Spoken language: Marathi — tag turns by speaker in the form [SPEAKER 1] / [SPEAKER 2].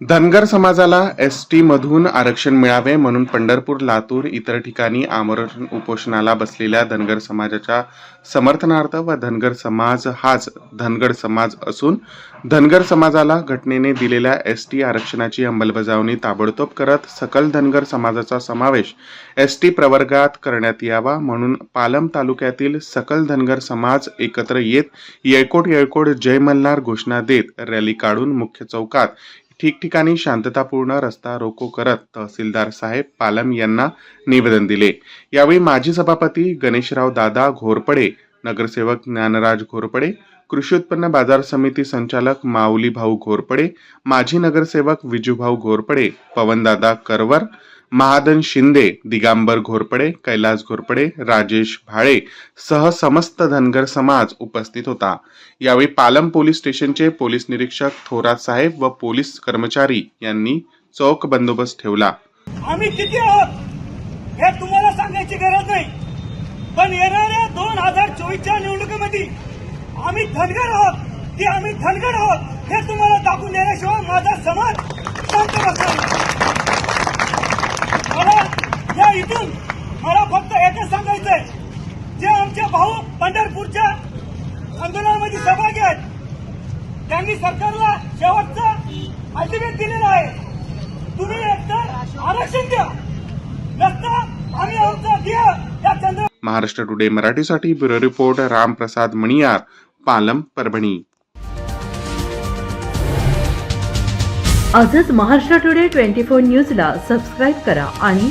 [SPEAKER 1] धनगर समाजाला एस टी मधून आरक्षण मिळावे म्हणून पंढरपूर लातूर इतर ठिकाणी आमरण उपोषणाला बसलेल्या धनगर समाजाच्या समर्थनार्थ व धनगर समाज हाच धनगर समाज असून धनगर समाजाला घटनेने दिलेल्या एस टी आरक्षणाची अंमलबजावणी ताबडतोब करत सकल धनगर समाजाचा समावेश एस टी प्रवर्गात करण्यात यावा म्हणून पालम तालुक्यातील सकल धनगर समाज एकत्र येत येळकोट येळकोट जय मल्हार घोषणा देत रॅली काढून मुख्य चौकात ठिकठिकाणी शांततापूर्ण रस्ता रोको करत तहसीलदार साहेब पालम यांना निवेदन दिले. यावेळी माजी सभापती गणेशराव दादा घोरपडे नगरसेवक ज्ञानराज घोरपडे कृषी उत्पन्न बाजार समिती संचालक माऊली भाऊ घोरपडे माजी नगरसेवक विजूभाऊ घोरपडे पवनदादा करवर महादन शिंदे दिगांबर घोरपडे कैलास घोरपडे राजेश भाळे सह समस्त धनगर समाज उपस्थित होता. यावेळी पालम पोलीस स्टेशनचे पोलीस निरीक्षक थोरात साहेब व पोलीस कर्मचारी यांनी चौक बंदोबस्त ठेवला.
[SPEAKER 2] आम्ही किती आहोत हे तुम्हाला सांगायची गरज नाही. पण येणाऱ्या दोन हजार चोवीसच्या निवडणुकीमध्ये आम्ही धनगर आहोत. की आम्ही धनगर आहोत हे तुम्हाला दाखवून देण्याशिवाय माझा समाज शांत बसणार नाही. मला इथून मला फक्त एकच सांगायचंय. जे आमचे भाऊ पंढरपूरच्या आंदोलनामध्ये सहभागी आहेत त्यांनी सरकारला शेवटचा अल्टिमेट दिलेला आहे. तुम्ही एकतर आरक्षण द्या नसता आम्ही आमचा द्या या चंद्र
[SPEAKER 1] महाराष्ट्र टुडे मराठीसाठी ब्युरो रिपोर्ट रामप्रसाद मणियार पालम परभणी.
[SPEAKER 3] आजच महाराष्ट्र टुडे ट्वेंटी फोर न्यूजला सबस्क्राईब करा आणि